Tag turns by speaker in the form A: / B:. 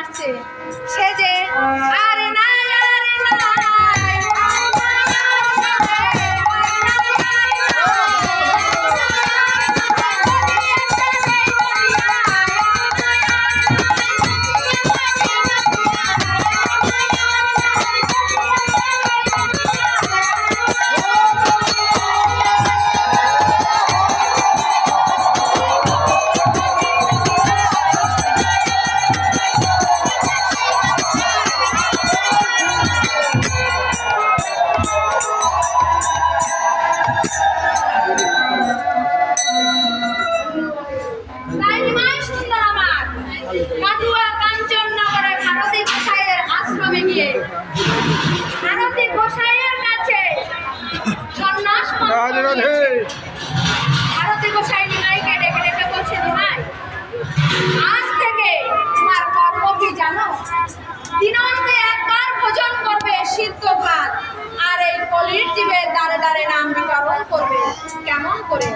A: হয়ে সে যে আরে না আরে না। করে